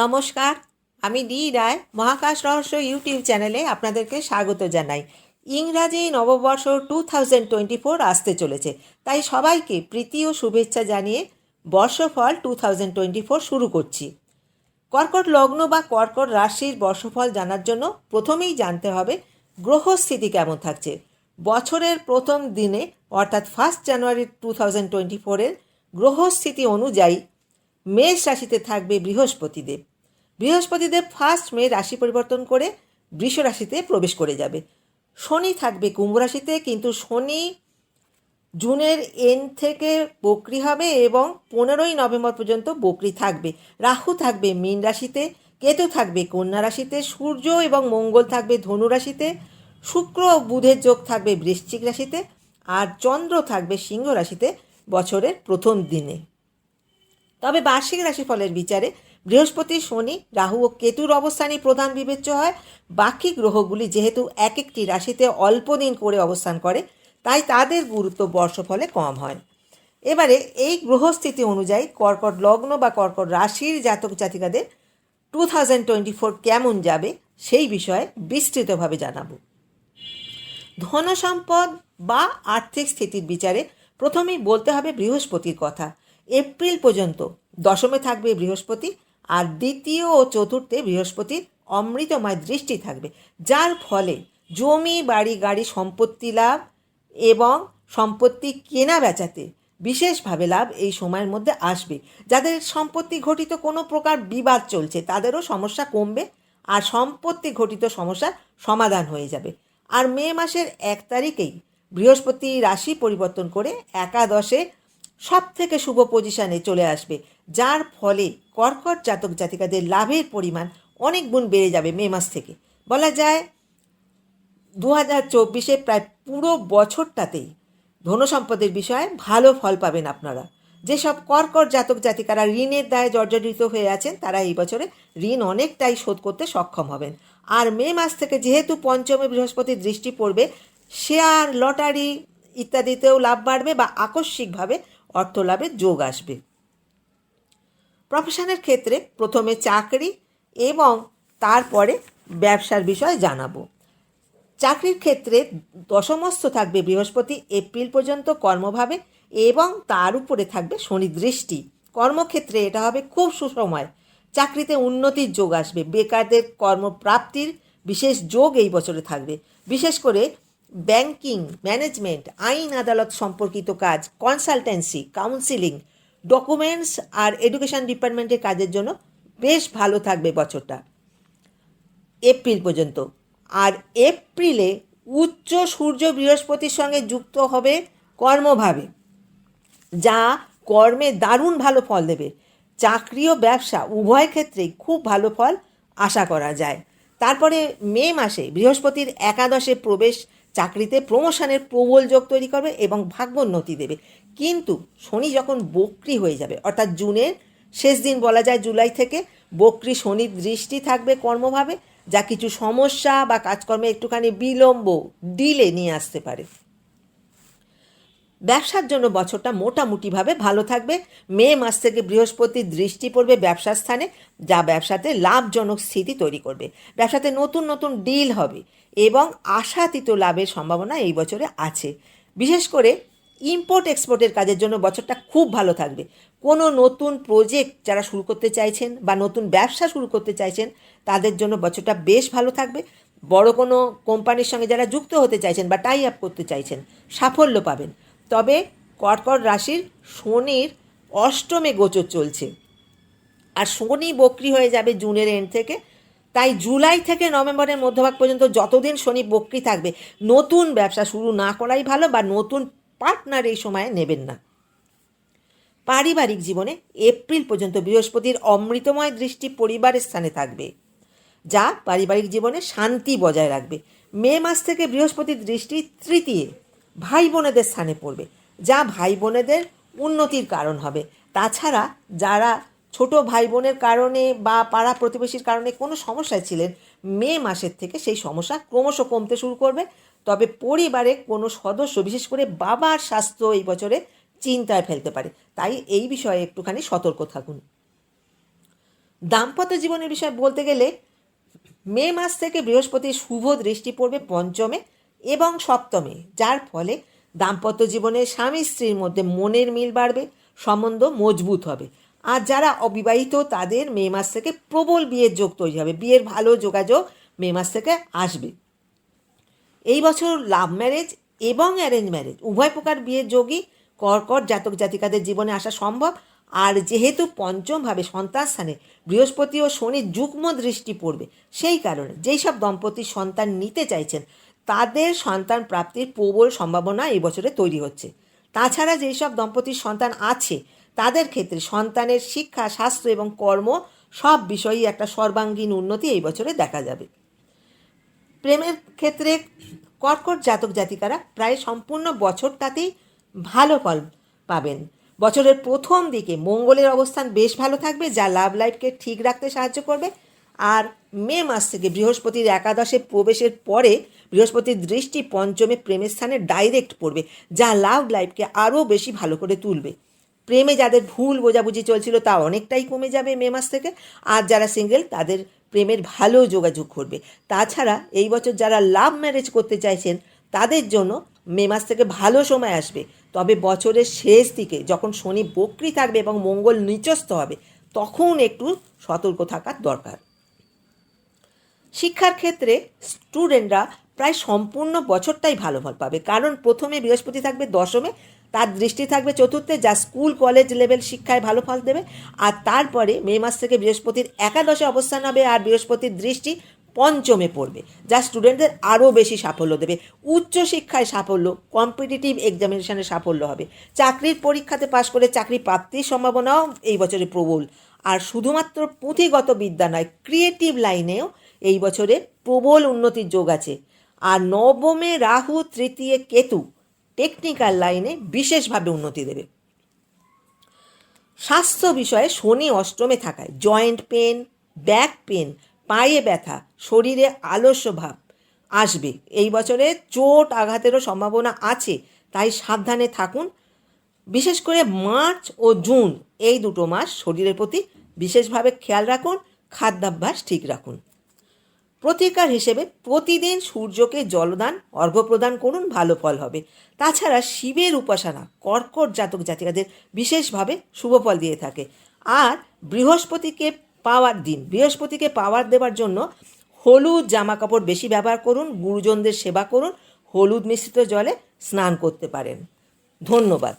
নমস্কার, আমি ডি রায়, মহাকাশ রহস্য ইউটিউব চ্যানেলে আপনাদেরকে স্বাগত জানাই। ইংরাজি নববর্ষ টু থাউজেন্ড টোয়েন্টি ফোর আসতে চলেছে, তাই সবাইকে প্রীতি ও শুভেচ্ছা জানিয়ে বর্ষফল টু থাউজেন্ড টোয়েন্টি ফোর শুরু করছি। কর্কট লগ্ন বা কর্কট রাশির বর্ষফল জানার জন্য প্রথমেই জানতে হবে গ্রহস্থিতি কেমন থাকছে। বছরের প্রথম দিনে, অর্থাৎ first January two thousand twenty ফোরের গ্রহস্থিতি অনুযায়ী মেষ রাশিতে থাকবে বৃহস্পতিদেব। বৃহস্পতিদেব ফার্স্ট মে রাশি পরিবর্তন করে বৃষ রাশিতে প্রবেশ করে যাবে। শনি থাকবে কুম্ভ রাশিতে, কিন্তু শনি জুনের এন থেকে বকরি হবে এবং পনেরোই নভেম্বর পর্যন্ত বকরি থাকবে। রাহু থাকবে মীন রাশিতে, কেতু থাকবে কন্যা রাশিতে, সূর্য এবং মঙ্গল থাকবে ধনু রাশিতে, শুক্র ও বুধের যোগ থাকবে বৃশ্চিক রাশিতে, আর চন্দ্র থাকবে সিংহ রাশিতে বছরের প্রথম দিনে। তবে বার্ষিক রাশিফলের বিচারে বৃহস্পতি, শনি, রাহু ও কেতুর অবস্থানই প্রধান বিবেচ্য হয়। বাকি গ্রহগুলি যেহেতু এক একটি রাশিতে অল্প দিন করে অবস্থান করে, তাই তাদের গুরুত্ব বর্ষফলে কম হয়। এবারে এই গ্রহস্থিতি অনুযায়ী কর্কট লগ্ন বা কর্কট রাশির জাতক জাতিকাদের টু থাউজেন্ড টোয়েন্টি ফোর কেমন যাবে, সেই বিষয়ে বিস্তৃতভাবে জানাব। ধন সম্পদ বা আর্থিক স্থিতির বিচারে প্রথমেই বলতে হবে বৃহস্পতির কথা। এপ্রিল পর্যন্ত দশমে থাকবে বৃহস্পতি আর দ্বিতীয় ও চতুর্থে বৃহস্পতির অমৃতময় দৃষ্টি থাকবে, যার ফলে জমি, বাড়ি, গাড়ি সম্পত্তি লাভ এবং সম্পত্তি কেনা বেচাতে বিশেষভাবে লাভ এই সময়ের মধ্যে আসবে। যাদের সম্পত্তি ঘটিত কোনো প্রকার বিবাদ চলছে, তাদেরও সমস্যা কমবে আর সম্পত্তি ঘটিত সমস্যার সমাধান হয়ে যাবে। আর মে মাসের এক তারিখেই বৃহস্পতি রাশি পরিবর্তন করে একাদশে সব থেকে শুভ পজিশনে চলে আসবে, যার ফলে কর্কট জাতক জাতিকাদের লাভের পরিমাণ অনেক গুণ বেড়ে যাবে মে মাস থেকে। বলা যায় দু হাজার চব্বিশে প্রায় পুরো বছরটাতেই ধনসম্পদের বিষয়ে ভালো ফল পাবেন আপনারা। যেসব কর্কট জাতক জাতিকারা ঋণের দায়ে জর্জরিত হয়ে আছেন, তারা এই বছরে ঋণ অনেকটাই শোধ করতে সক্ষম হবেন। আর মে মাস থেকে যেহেতু পঞ্চমে বৃহস্পতির দৃষ্টি পড়বে, শেয়ার, লটারি ইত্যাদিতেও লাভ বাড়বে বা আকস্মিকভাবে অর্থ লাভের যোগ আসবে। প্রফেশনের ক্ষেত্রে প্রথমে চাকরি এবং তারপরে ব্যবসার বিষয়ে জানাব। চাকরির ক্ষেত্রে দশমস্থ থাকবে বৃহস্পতি এপ্রিল পর্যন্ত কর্মভাবে এবং তার উপরে থাকবে শনি দৃষ্টি। কর্মক্ষেত্রে এটা হবে খুব সুসময়। চাকরিতে উন্নতির যোগ আসবে। বেকারদের কর্মপ্রাপ্তির বিশেষ যোগ এই বছরে থাকবে। বিশেষ করে ব্যাংকিং, ম্যানেজমেন্ট, আইন, আদালত সম্পর্কিত কাজ, কনসালটেন্সি, কাউন্সিলিং ডকুমেন্টস আর এডুকেশন ডিপার্টমেন্টের কাজের জন্য বেশ ভালো থাকবে বছরটা। এপ্রিল পর্যন্ত। আর এপ্রিলে উচ্চ সূর্য বৃহস্পতির সঙ্গে যুক্ত হবে কর্মভাবে, যা কর্মে দারুণ ভালো ফল দেবে। চাকরি ও ব্যবসা উভয় ক্ষেত্রেই খুব ভালো ফল আশা করা যায়। তারপরে মে মাসে বৃহস্পতির একাদশে প্রবেশ চাকরিতে প্রমোশনের প্রবল যোগ তৈরি করবে এবং ভাগ্যোন্নতি দেবে। কিন্তু শনি যখন বক্রি হয়ে যাবে, অর্থাৎ জুনের শেষ দিন বলা যায় জুলাই থেকে, বক্রি শনির দৃষ্টি থাকবে কর্মভাবে, যা কিছু সমস্যা বা কাজকর্মে একটুখানি বিলম্ব, ডিলে নিয়ে আসতে পারে। ব্যবসার জন্য বছরটা মোটামুটিভাবে ভালো থাকবে। মে মাস থেকে বৃহস্পতির দৃষ্টি পড়বে ব্যবসার স্থানে, যা ব্যবসাতে লাভজনক স্থিতি তৈরি করবে। ব্যবসাতে নতুন নতুন ডিল হবে। এবং আশাতীত লাভের সম্ভাবনা এই বছরে আছে। বিশেষ করে ইম্পোর্ট এক্সপোর্টের কাজের জন্য বছরটা খুব ভালো থাকবে। কোনো নতুন প্রজেক্ট যারা শুরু করতে চাইছেন বা নতুন ব্যবসা শুরু করতে চাইছেন, তাদের জন্য বছরটা বেশ ভালো থাকবে। বড় কোনো কোম্পানির সঙ্গে যারা যুক্ত হতে চাইছেন বা টাই আপ করতে চাইছেন, সাফল্য পাবেন। তবে কর্কট রাশির শনির অষ্টমে গোচর চলছে। আর শনি বক্রি হয়ে যাবে জুনের এন্ড থেকে। তাই জুলাই থেকে নভেম্বরের মধ্যভাগ পর্যন্ত যতদিন শনি বক্রি থাকবে, নতুন ব্যবসা শুরু না করাই ভালো বা নতুন পার্টনার এই সময়ে নেবেন না। পারিবারিক জীবনে এপ্রিল পর্যন্ত বৃহস্পতির অমৃতময় দৃষ্টি পরিবারের স্থানে থাকবে, যা পারিবারিক জীবনে শান্তি বজায় রাখবে। মে মাস থেকে বৃহস্পতির দৃষ্টি তৃতীয় ভাই বোনেদের স্থানে পড়বে, যা ভাই বোনেদের উন্নতির কারণ হবে। তাছাড়া যারা ছোট ভাই বোনের কারণে বা পাড়া প্রতিবেশীর কারণে কোনো সমস্যায় ছিলেন মে মাসের থেকে সেই সমস্যা ক্রমশ কমতে শুরু করবে। তবে পরিবারে কোনো সদস্য, বিশেষ করে বাবার স্বাস্থ্য এই বছরে চিন্তায় ফেলতে পারে। তাই এই বিষয়ে একটুখানি সতর্ক থাকুন। দাম্পত্য জীবনের বিষয়ে বলতে গেলে, মে মাস থেকে বৃহস্পতির শুভ দৃষ্টি পড়বে পঞ্চমে এবং সপ্তমে, যার ফলে দাম্পত্য জীবনে স্বামী স্ত্রীর মধ্যে মনের মিল বাড়বে, সম্বন্ধ মজবুত হবে। আর যারা অবিবাহিত, তাদের মে মাস থেকে প্রবল বিয়ের যোগ তৈরি হবে। বিয়ের ভালো যোগাযোগ মে মাস থেকে আসবে। এই বছর লাভ ম্যারেজ এবং অ্যারেঞ্জ ম্যারেজ উভয় প্রকার বিয়ের যোগই কর্কট জাতক জাতিকাদের জীবনে আসা সম্ভব। আর যেহেতু পঞ্চমভাবে সন্তান স্থানে, বৃহস্পতি ও শনির যুগ্ম দৃষ্টি পড়বে, সেই কারণে যেই সব দম্পতির সন্তান নিতে চাইছেন, তাদের সন্তান প্রাপ্তির প্রবল সম্ভাবনা এই বছরে তৈরি হচ্ছে। তাছাড়া যেই সব দম্পতির সন্তান আছে তাদের ক্ষেত্রে সন্তানের শিক্ষা, স্বাস্থ্য এবং কর্ম সব বিষয়েই একটা সর্বাঙ্গীন উন্নতি এই বছরে দেখা যাবে। প্রেমের ক্ষেত্রে কর্কট জাতক জাতিকারা প্রায় সম্পূর্ণ বছরটাতেই ভালো ফল পাবেন। বছরের প্রথম দিকে মঙ্গলের অবস্থান বেশ ভালো থাকবে, যা লাভ লাইফকে ঠিক রাখতে সাহায্য করবে। আর মে মাস থেকে বৃহস্পতির একাদশে প্রবেশের পরে বৃহস্পতির দৃষ্টি পঞ্চমে প্রেমের স্থানে ডাইরেক্ট পড়বে, যা লাভ লাইফকে আরও বেশি ভালো করে তুলবে। প্রেমে যাদের ভুল বোঝাবুঝি চলছিল, তা অনেকটাই কমে যাবে মে মাস থেকে। আর যারা সিঙ্গেল তাদের প্রেমের ভালো যোগাযোগ করবে তাছাড়া এই বছর যারা লাভ ম্যারেজ করতে চাইছেন, তাদের জন্য মে মাস থেকে ভালো সময় আসবে। তবে বছরের শেষ দিকে যখন শনি বক্রি থাকবে এবং মঙ্গল নিচস্থ হবে, তখন একটু সতর্ক থাকার দরকার। শিক্ষার ক্ষেত্রে স্টুডেন্টরা প্রায় সম্পূর্ণ বছরটাই ভালো ফল পাবে। কারণ প্রথমে বৃহস্পতি থাকবে, দশমে তার দৃষ্টি থাকবে চতুর্থে, যা স্কুল, কলেজ লেভেল শিক্ষায় ভালো ফল দেবে। আর তারপরে মে মাস থেকে বৃহস্পতির একাদশে অবস্থান হবে আর বৃহস্পতির দৃষ্টি পঞ্চমে পড়বে, যা স্টুডেন্টদের আরও বেশি সাফল্য দেবে। উচ্চ শিক্ষায় সাফল্য কম্পিটিটিভ এক্সামিনেশানে সাফল্য হবে। চাকরির পরীক্ষাতে পাশ করে চাকরি প্রাপ্তির সম্ভাবনাও এই বছরে প্রবল। আর শুধুমাত্র পুঁথিগত বিদ্যা নয় ক্রিয়েটিভ লাইনেও এই বছরে প্রবল উন্নতির যোগ আছে। আর নবমে রাহু, তৃতীয় কেতু টেকনিক্যাল লাইনে বিশেষভাবে উন্নতি দেবে। স্বাস্থ্য বিষয়ে শনি অষ্টমে থাকায় জয়েন্ট পেন ব্যাক পেন পায়ে ব্যথা, শরীরে আলস্য ভাব আসবে। এই বছরে চোট আঘাতেরও সম্ভাবনা আছে, তাই সাবধানে থাকুন। বিশেষ করে মার্চ ও জুন, এই দুটো মাস শরীরের প্রতি বিশেষভাবে খেয়াল রাখুন, খাদ্যাভ্যাস ঠিক রাখুন। প্রতিকার হিসেবে প্রতিদিন সূর্যকে জলদান অর্ঘ্য প্রদান করুন, ভালো ফল হবে। তাছাড়া শিবের উপাসনা কর্কট জাতক জাতিকাদের বিশেষভাবে শুভ ফল দিয়ে থাকে। আর বৃহস্পতিকে পাওয়ার দিন, বৃহস্পতিকে পাওয়ার দেওয়ার জন্য হলুদ জামা কাপড় বেশি ব্যবহার করুন, গুরুজনদের সেবা করুন, হলুদ মিশ্রিত জলে স্নান করতে পারেন। ধন্যবাদ।